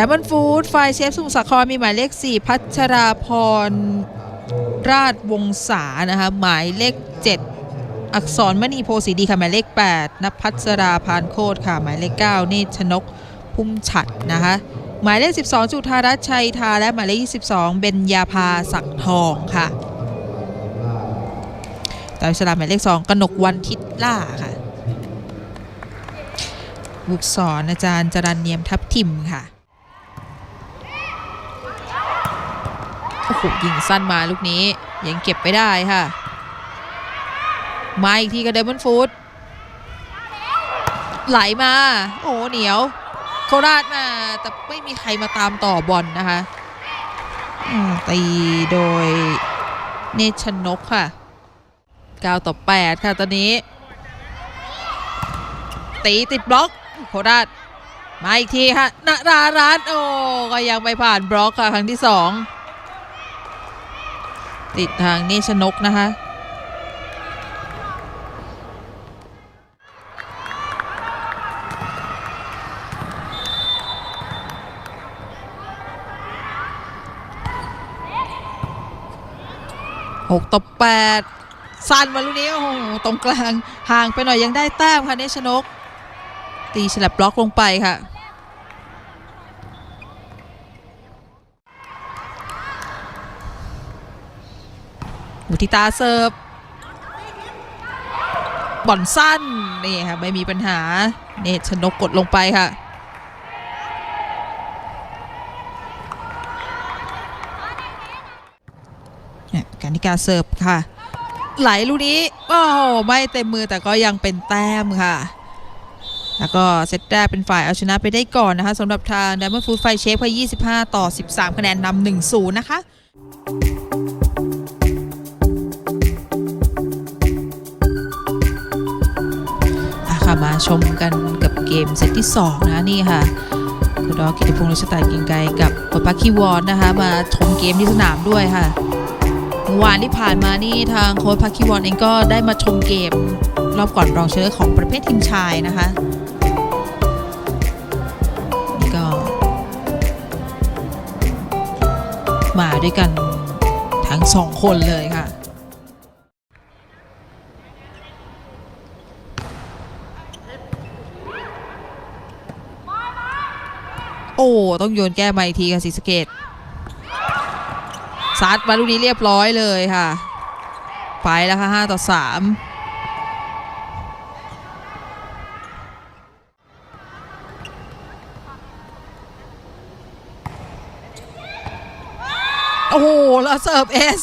ดับเบิลฟู้ดไฟเชฟสมุทรสาครมีหมายเลข 4 พัชราพรราชวงศานะคะหมายเลข 7 อักษรมณีโพสีดีค่ะหมายเลข 8นภัสราพานโคตรค่ะหมายเลข 9 เนตรชนกพุ่มฉัดนะคะหมายเลข 12 จุธารัตน์ชัยทาและหมายเลข 22 เบญญาภาสักทองค่ะตามฉลากหมายเลข 2 กนกวันทิตล่าค่ะบุกสอนอาจารย์จรันเนียมทับทิมค่ะ โอ้โหยิงสั้นมาลูกนี้ยังเก็บไปได้ค่ะ มาอีกทีกับเดมอนฟูดไหลมา โอ้เหนียว โคราชมาแต่ไม่มีใครมาตามต่อบอลนะคะตีโดยเนชนกค่ะ9ต่อ 8 ค่ะ ตอนนี้ ตีติดบล็อก โคราชมาอีกทีค่ะนารารัตโอ้ก็ยังไปผ่านบล็อกค่ะ ครั้งที่ 2 ติดทางเนชนกนะคะหกต่อแปดสั้นมาลูกนี้โอ้โหตรงกลางห่างไปหน่อยยังได้แต้มค่ะเนชนก ตีฉลับบล็อกลงไปค่ะ มุทิตาเสิร์ฟบอลสั้นนี่ค่ะไม่มีปัญหาเนชนกกดลงไปค่ะเนธการนิกาเสิร์ฟค่ะ ไหลลูกนี้โอ้ไม่เต็มมือแต่ก็ยังเป็นแต้มค่ะ แล้วก็เซตแรกเป็นฝ่ายเอาชนะไปได้ก่อนนะคะสำหรับทาง Diamond Food Fight Shape ค่ะ25 ต่อ 13 คะแนนนำ1-0 นะคะ ค่ะมาชมกันกับเกมเซตที่ 2 นะนี่ค่ะคุณดอกิติพงศ์รัชตายกิงไกกับปปาคีวอนนะคะ มาชมเกมที่สนามด้วยค่ะเมื่อวานที่ผ่านมานี่ทางโค้ชพาคีวอนเองก็ได้มาชมเกมรอบก่อนรองชนะเลิศของประเภททีมชายนะคะนี่ก็ มาด้วยกันทั้งสองคนเลยค่ะ โอ้ต้องโยนแก้มาอีกทีค่ะศรีสะเกดซัดมาลูกนี้เรียบร้อยเลยค่ะ ไปแล้วค่ะ5ต่อ3โอ้โห แล้วเสิร์ฟเอส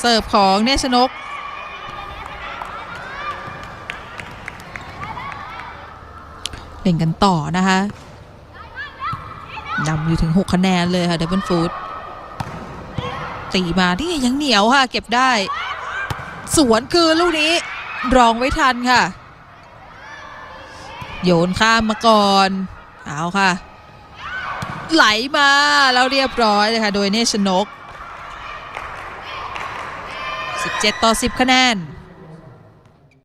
เสิร์ฟของเนชนก เล่นกันต่อนะคะ นำอยู่ถึง 6 คะแนนเลยค่ะเดบิ n นฟูดตีมาที่ยังเหนียวค่ะ เก็บได้ สวนคือลูกนี้ รองไว้ทันค่ะ โยนข้ามมาก่อน เอาค่ะ ไหลมาแล้วเรียบร้อยเลยค่ะ โดยเนชนก 17 ต่อ 10 คะแนน